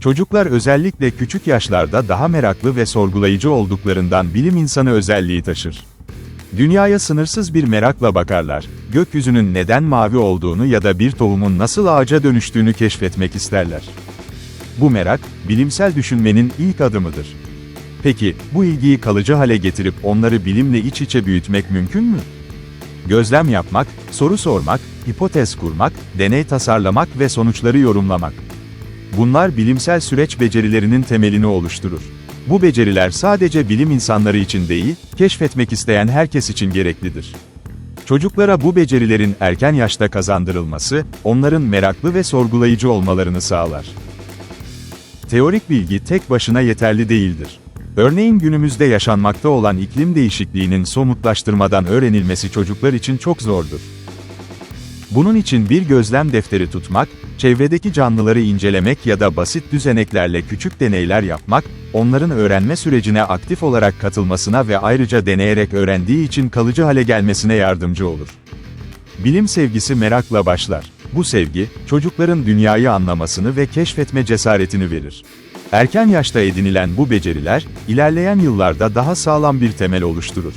Çocuklar özellikle küçük yaşlarda daha meraklı ve sorgulayıcı olduklarından bilim insanı özelliği taşır. Dünyaya sınırsız bir merakla bakarlar, gökyüzünün neden mavi olduğunu ya da bir tohumun nasıl ağaca dönüştüğünü keşfetmek isterler. Bu merak, bilimsel düşünmenin ilk adımıdır. Peki, bu ilgiyi kalıcı hale getirip onları bilimle iç içe büyütmek mümkün mü? Gözlem yapmak, soru sormak, hipotez kurmak, deney tasarlamak ve sonuçları yorumlamak. Bunlar bilimsel süreç becerilerinin temelini oluşturur. Bu beceriler sadece bilim insanları için değil, keşfetmek isteyen herkes için gereklidir. Çocuklara bu becerilerin erken yaşta kazandırılması, onların meraklı ve sorgulayıcı olmalarını sağlar. Teorik bilgi tek başına yeterli değildir. Örneğin günümüzde yaşanmakta olan iklim değişikliğinin somutlaştırmadan öğrenilmesi çocuklar için çok zordur. Bunun için bir gözlem defteri tutmak, çevredeki canlıları incelemek ya da basit düzeneklerle küçük deneyler yapmak, onların öğrenme sürecine aktif olarak katılmasına ve ayrıca deneyerek öğrendiği için kalıcı hale gelmesine yardımcı olur. Bilim sevgisi merakla başlar. Bu sevgi, çocukların dünyayı anlamasını ve keşfetme cesaretini verir. Erken yaşta edinilen bu beceriler, ilerleyen yıllarda daha sağlam bir temel oluşturur.